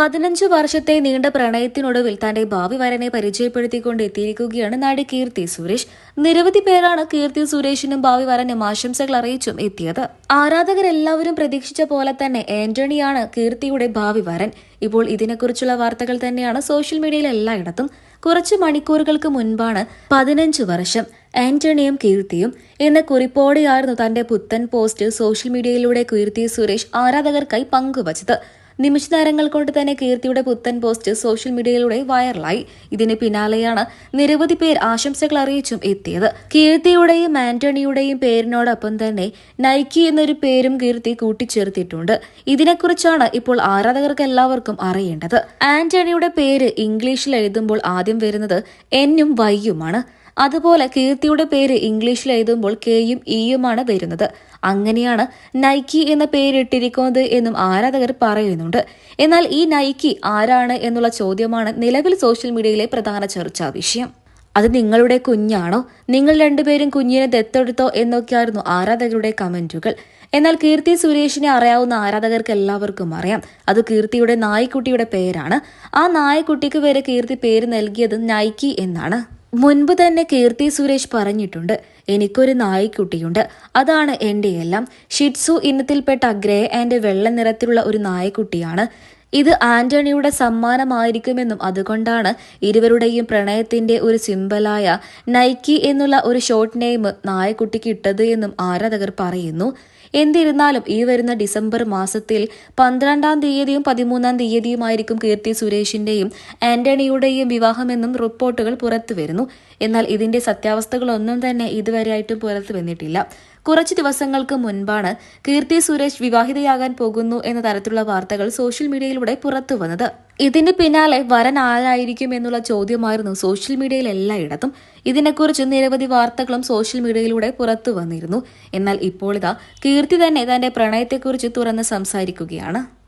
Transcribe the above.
പതിനഞ്ച് വർഷത്തെ നീണ്ട പ്രണയത്തിനൊടുവിൽ തന്റെ ഭാവി വരനെ പരിചയപ്പെടുത്തിക്കൊണ്ട് എത്തിയിരിക്കുകയാണ് നടി കീർത്തി സുരേഷ്. നിരവധി പേരാണ് കീർത്തി സുരേഷിനും ഭാവി വരനും ആശംസകൾ അറിയിച്ചും എത്തിയത്. ആരാധകരെല്ലാവരും പ്രതീക്ഷിച്ച പോലെ തന്നെ ആന്റണിയാണ് കീർത്തിയുടെ ഭാവി വരൻ. ഇപ്പോൾ ഇതിനെക്കുറിച്ചുള്ള വാർത്തകൾ തന്നെയാണ് സോഷ്യൽ മീഡിയയിൽ എല്ലായിടത്തും. കുറച്ച് മണിക്കൂറുകൾക്ക് മുൻപാണ് പതിനഞ്ച് വർഷം ആന്റണിയും കീർത്തിയും എന്ന കുറിപ്പോടെയായിരുന്നു തന്റെ പുത്തൻ പോസ്റ്റ് സോഷ്യൽ മീഡിയയിലൂടെ കീർത്തി സുരേഷ് ആരാധകർക്കായി പങ്കുവച്ചത്. നിമിഷ നേരങ്ങൾ കൊണ്ട് തന്നെ കീർത്തിയുടെ പുത്തൻ പോസ്റ്റ് സോഷ്യൽ മീഡിയയിലൂടെ വൈറലായി. ഇതിന് പിന്നാലെയാണ് നിരവധി പേർ ആശംസകൾ അറിയിച്ചും എത്തിയത്. കീർത്തിയുടെയും ആന്റണിയുടെയും പേരിനോടൊപ്പം തന്നെ നൈക്കി എന്നൊരു പേരും കീർത്തി കൂട്ടിച്ചേർത്തിട്ടുണ്ട്. ഇതിനെക്കുറിച്ചാണ് ഇപ്പോൾ ആരാധകർക്ക് എല്ലാവർക്കും അറിയേണ്ടത്. ആന്റണിയുടെ പേര് ഇംഗ്ലീഷിൽ എഴുതുമ്പോൾ ആദ്യം വരുന്നത് എന്നും വൈയുമാണ്. അതുപോലെ കീർത്തിയുടെ പേര് ഇംഗ്ലീഷിൽ എഴുതുമ്പോൾ കെയും ഇയുമാണ് വരുന്നത്. അങ്ങനെയാണ് നൈക്കി എന്ന പേരിട്ടിരിക്കുന്നത് എന്നും ആരാധകർ പറയുന്നുണ്ട്. എന്നാൽ ഈ നൈക്കി ആരാണ് എന്നുള്ള ചോദ്യമാണ് നിലവിൽ സോഷ്യൽ മീഡിയയിലെ പ്രധാന ചർച്ചാ വിഷയം. അത് നിങ്ങളുടെ കുഞ്ഞാണോ? നിങ്ങൾ രണ്ടുപേരും കുഞ്ഞിനെ ദത്തെടുത്തോ എന്നൊക്കെയായിരുന്നു ആരാധകരുടെ കമന്റുകൾ. എന്നാൽ കീർത്തി സുരേഷിനെ അറിയാവുന്ന ആരാധകർക്ക് എല്ലാവർക്കും അറിയാം. അത് കീർത്തിയുടെ നായ്ക്കുട്ടിയുടെ പേരാണ്. ആ നായ്ക്കുട്ടിക്ക് വരെ കീർത്തി പേര് നൽകിയത് നൈക്കി എന്നാണ്. മുൻപ് തന്നെ കീർത്തി സുരേഷ് പറഞ്ഞിട്ടുണ്ട് എനിക്കൊരു നായ്ക്കുട്ടിയുണ്ട്. അതാണ് എന്റെ എല്ലാം. ഷിറ്റ്സു ഇനത്തിൽപ്പെട്ട ഗ്രേ ആൻഡ് വെള്ള നിറത്തിലുള്ള ഒരു നായ്ക്കുട്ടിയാണ്. ഇത് ആന്റണിയുടെ സമ്മാനമായിരിക്കുമെന്നും അതുകൊണ്ടാണ് ഇരുവരുടെയും പ്രണയത്തിന്റെ ഒരു സിമ്പലായ നൈക്കി എന്നുള്ള ഒരു ഷോർട്ട് നെയിം നായക്കുട്ടിക്ക് ഇട്ടത് എന്നും ആരാധകർ പറയുന്നു. എന്നിരുന്നാലും ഈ വരുന്ന ഡിസംബർ മാസത്തിൽ പന്ത്രണ്ടാം തീയതിയും പതിമൂന്നാം തീയതിയുമായിരിക്കും കീർത്തി സുരേഷിന്റെയും ആന്റണിയുടെയും വിവാഹമെന്നും റിപ്പോർട്ടുകൾ പുറത്തു വരുന്നു എന്നാൽ ഇതിന്റെ സത്യാവസ്ഥകളൊന്നും തന്നെ ഇതുവരെയായിട്ടും പുറത്തു വന്നിട്ടില്ല കുറച്ച് ദിവസങ്ങൾക്ക് മുൻപാണ് കീർത്തി സുരേഷ് വിവാഹിതയാകാൻ പോകുന്നു എന്ന തരത്തിലുള്ള വാർത്തകൾ സോഷ്യൽ മീഡിയയിലൂടെ പുറത്തു വന്നത്. ഇതിന് പിന്നാലെ വരൻ ആരായിരിക്കും എന്നുള്ള ചോദ്യമായിരുന്നു സോഷ്യൽ മീഡിയയിൽ എല്ലായിടത്തും. ഇതിനെക്കുറിച്ച് നിരവധി വാർത്തകളും സോഷ്യൽ മീഡിയയിലൂടെ പുറത്തു വന്നിരുന്നു. എന്നാൽ ഇപ്പോൾ ഇതാ കീർത്തി തന്നെ തന്റെ പ്രണയത്തെക്കുറിച്ച് തുറന്ന് സംസാരിക്കുകയാണ്.